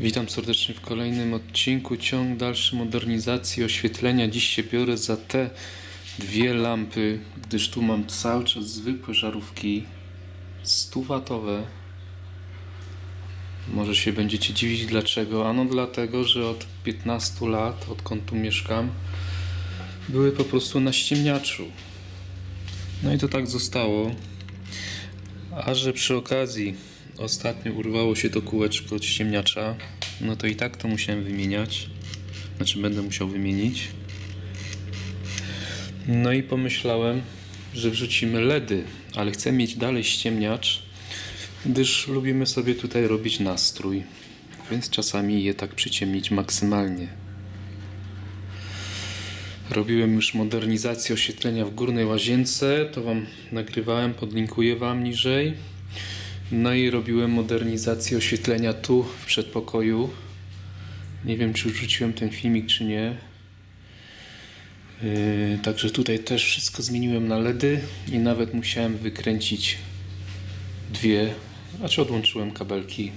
Witam serdecznie w kolejnym odcinku. Ciąg dalszy modernizacji oświetlenia. Dziś się biorę za te dwie lampy, gdyż tu mam cały czas zwykłe żarówki 100-watowe. Może się będziecie dziwić dlaczego. Ano dlatego, że od 15 lat, odkąd tu mieszkam, były po prostu na ściemniaczu. No i to tak zostało. A że przy okazji ostatnio urwało się to kółeczko od ściemniacza, no to i tak to musiałem wymieniać. Znaczy będę musiał wymienić. No i pomyślałem, że wrzucimy LEDy, ale chcę mieć dalej ściemniacz, gdyż lubimy sobie tutaj robić nastrój, więc czasami je tak przyciemnić maksymalnie. Robiłem już modernizację oświetlenia w górnej łazience, to Wam nagrywałem, podlinkuję Wam niżej. No i robiłem modernizację oświetlenia tu w przedpokoju. Nie wiem, czy wrzuciłem ten filmik, czy nie. Yy, także tutaj też wszystko zmieniłem na LEDy i nawet musiałem wykręcić dwie, znaczy odłączyłem kabelki.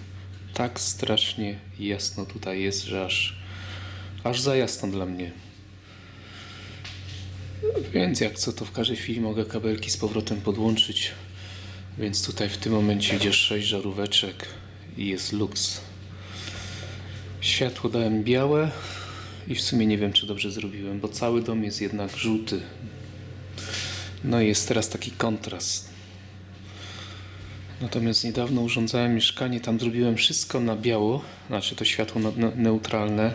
Tak strasznie jasno tutaj jest, że aż, aż za jasno dla mnie. Więc jak co, to w każdej chwili mogę kabelki z powrotem podłączyć. Więc tutaj w tym momencie idzie 6 żaróweczek i jest luks. Światło dałem białe i w sumie nie wiem, czy dobrze zrobiłem, bo cały dom jest jednak żółty. No i jest teraz taki kontrast. Natomiast niedawno urządzałem mieszkanie, tam zrobiłem wszystko na biało, znaczy to światło neutralne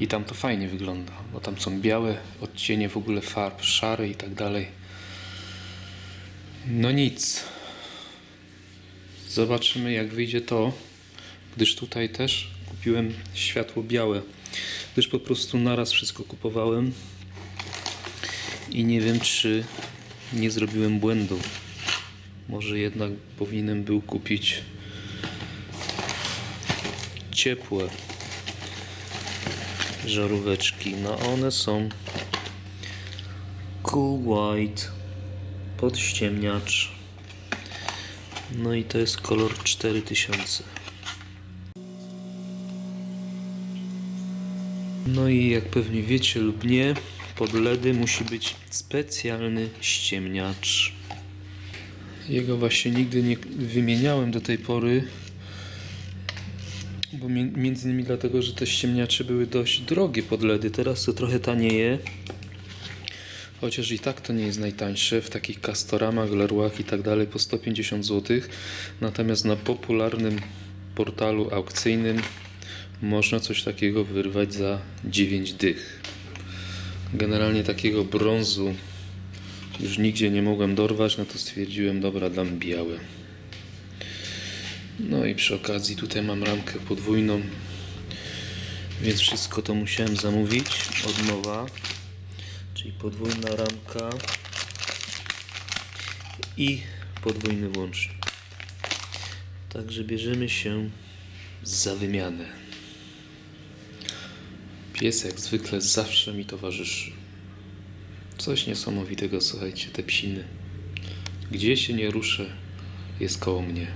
i tam to fajnie wygląda, bo tam są białe odcienie w ogóle farb, szare i tak dalej. No nic. Zobaczymy jak wyjdzie to, gdyż tutaj też kupiłem światło białe, gdyż po prostu naraz wszystko kupowałem i nie wiem czy nie zrobiłem błędu. Może jednak powinienem był kupić ciepłe żaróweczki. No one są Cool White podściemniacz. No i to jest kolor 4000. No i jak pewnie wiecie lub nie, pod LEDy musi być specjalny ściemniacz. Jego właśnie nigdy nie wymieniałem do tej pory, bo mi- między innymi dlatego, że te ściemniacze były dość drogie pod LEDy. Teraz to trochę tanieje. Chociaż i tak to nie jest najtańsze w takich Castoramach, Leroyach i tak dalej po 150 zł. Natomiast na popularnym portalu aukcyjnym można coś takiego wyrwać za 9 dych. Generalnie takiego brązu już nigdzie nie mogłem dorwać, no to stwierdziłem, dobra, dam białe. No i przy okazji tutaj mam ramkę podwójną, więc wszystko to musiałem zamówić od nowa. Czyli podwójna ramka i podwójny włącznik. Także bierzemy się za wymianę. Pies jak zwykle zawsze mi towarzyszy. Coś niesamowitego, słuchajcie, te psiny. Gdzie się nie ruszę, jest koło mnie.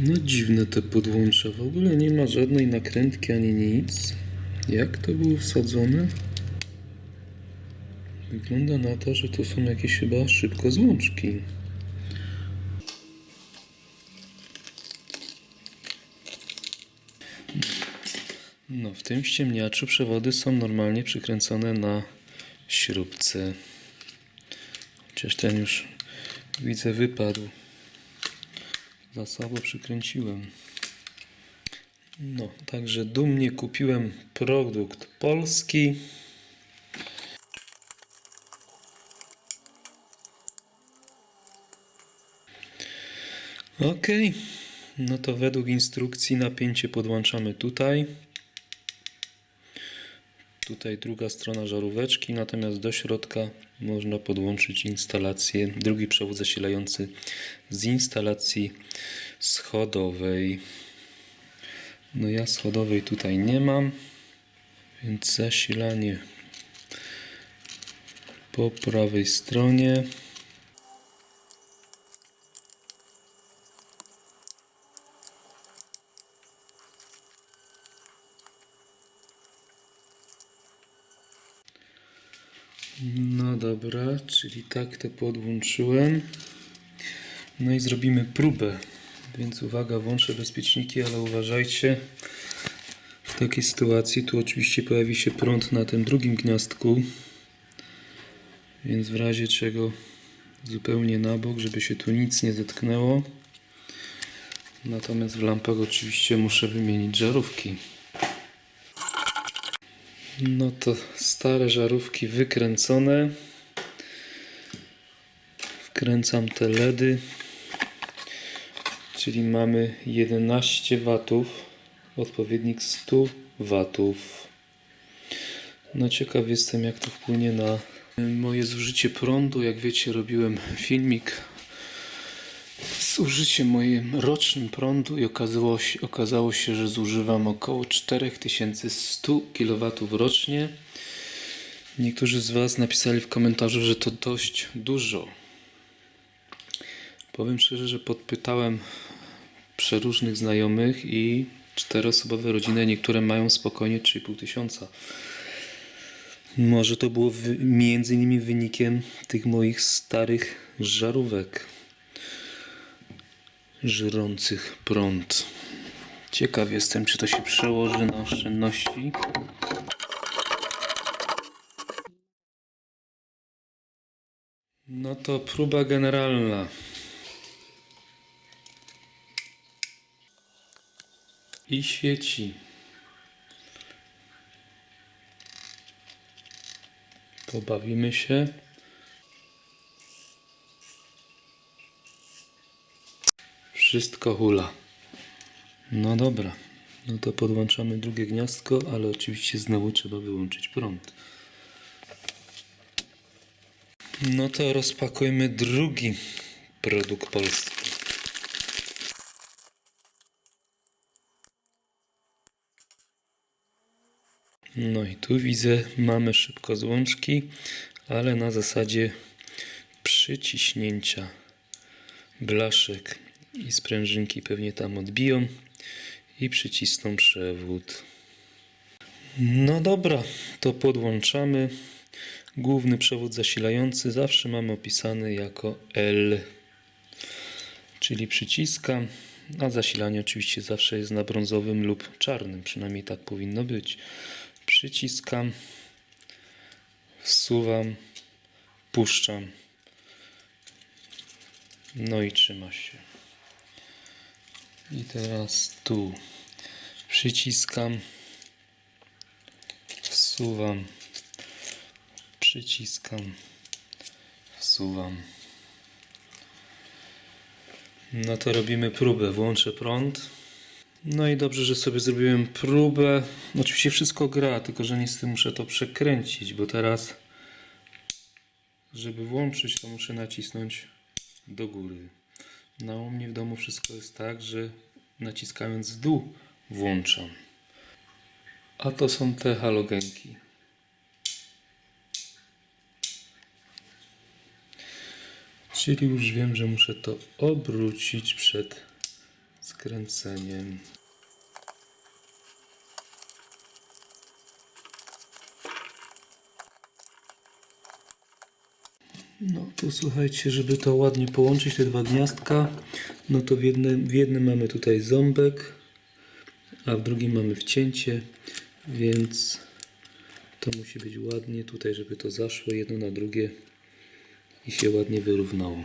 No dziwne te podłącza. W ogóle nie ma żadnej nakrętki ani nic. Jak to było wsadzone? Wygląda na to, że to są jakieś chyba szybko złączki. No, w tym ściemniaczu przewody są normalnie przykręcone na śrubce. Chociaż ten już widzę wypadł. Za słabo przykręciłem. No, także dumnie kupiłem produkt polski. Ok, no to według instrukcji napięcie podłączamy tutaj. Tutaj druga strona żaróweczki, natomiast do środka można podłączyć instalację, drugi przewód zasilający z instalacji schodowej. No ja schodowej tutaj nie mam, więc zasilanie po prawej stronie. No dobra, czyli tak to podłączyłem. No i zrobimy próbę. Więc uwaga, włączę bezpieczniki, ale uważajcie. W takiej sytuacji tu oczywiście pojawi się prąd na tym drugim gniazdku. Więc w razie czego zupełnie na bok, żeby się tu nic nie zetknęło. Natomiast w lampach oczywiście muszę wymienić żarówki. No to stare żarówki wykręcone. Wkręcam te LEDy. Czyli mamy 11 watów, odpowiednik 100 watów. No ciekaw jestem jak to wpłynie na moje zużycie prądu. Jak wiecie robiłem filmik z użyciem moim rocznym prądu i okazało się, okazało się, że zużywam około 4100 kW rocznie. Niektórzy z Was napisali w komentarzu, że to dość dużo. Powiem szczerze, że podpytałem przeróżnych znajomych i czteroosobowe rodziny, niektóre mają spokojnie 3,5 tysiąca. Może to było między innymi wynikiem tych moich starych żarówek żrących prąd. Ciekaw jestem, czy to się przełoży na oszczędności. No to próba generalna. I świeci. Pobawimy się. Wszystko hula. No dobra. No to podłączamy drugie gniazdko, ale oczywiście znowu trzeba wyłączyć prąd. No to rozpakujmy drugi produkt polski. No i tu widzę, mamy szybko złączki, ale na zasadzie przyciśnięcia blaszek i sprężynki pewnie tam odbiją i przycisną przewód. No dobra, to podłączamy. Główny przewód zasilający zawsze mamy opisany jako L, czyli przyciskam, a zasilanie oczywiście zawsze jest na brązowym lub czarnym, przynajmniej tak powinno być. Przyciskam, wsuwam, puszczam, no i trzyma się. I teraz tu przyciskam, wsuwam, przyciskam, wsuwam. No to robimy próbę. Włączę prąd. No i dobrze, że sobie zrobiłem próbę. Oczywiście wszystko gra, tylko że niestety muszę to przekręcić, bo teraz, żeby włączyć, to muszę nacisnąć do góry. No u mnie w domu wszystko jest tak, że naciskając w dół włączam. A to są te halogenki. Czyli już wiem, że muszę to obrócić przed skręceniem. No tu słuchajcie, żeby to ładnie połączyć, te dwa gniazdka, no to w jednym, w jednym mamy tutaj ząbek, a w drugim mamy wcięcie, więc to musi być ładnie tutaj, żeby to zaszło jedno na drugie i się ładnie wyrównało.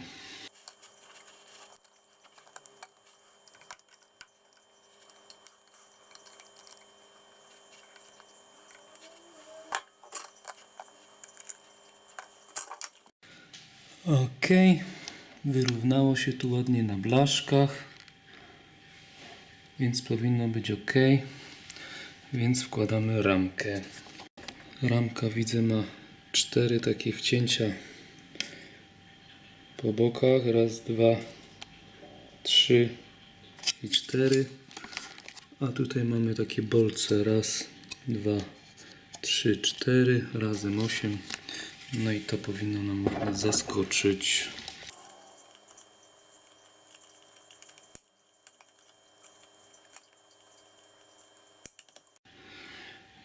Ok, wyrównało się tu ładnie na blaszkach, więc powinno być ok. Więc wkładamy ramkę. Ramka widzę ma cztery takie wcięcia po bokach. Raz, dwa, trzy i cztery. A tutaj mamy takie bolce. Raz, dwa, trzy, cztery. Razem osiem. No i to powinno nam zaskoczyć.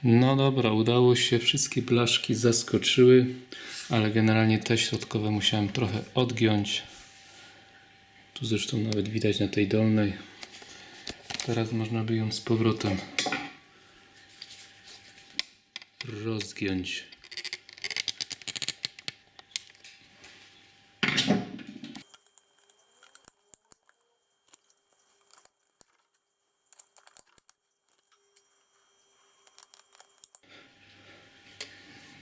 No dobra, udało się. Wszystkie blaszki zaskoczyły, ale generalnie te środkowe musiałem trochę odgiąć. Tu zresztą nawet widać na tej dolnej. Teraz można by ją z powrotem rozgiąć.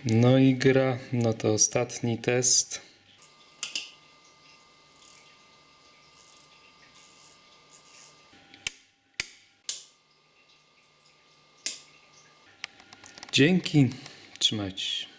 No i gra, no to ostatni test. Dzięki, trzymajcie się.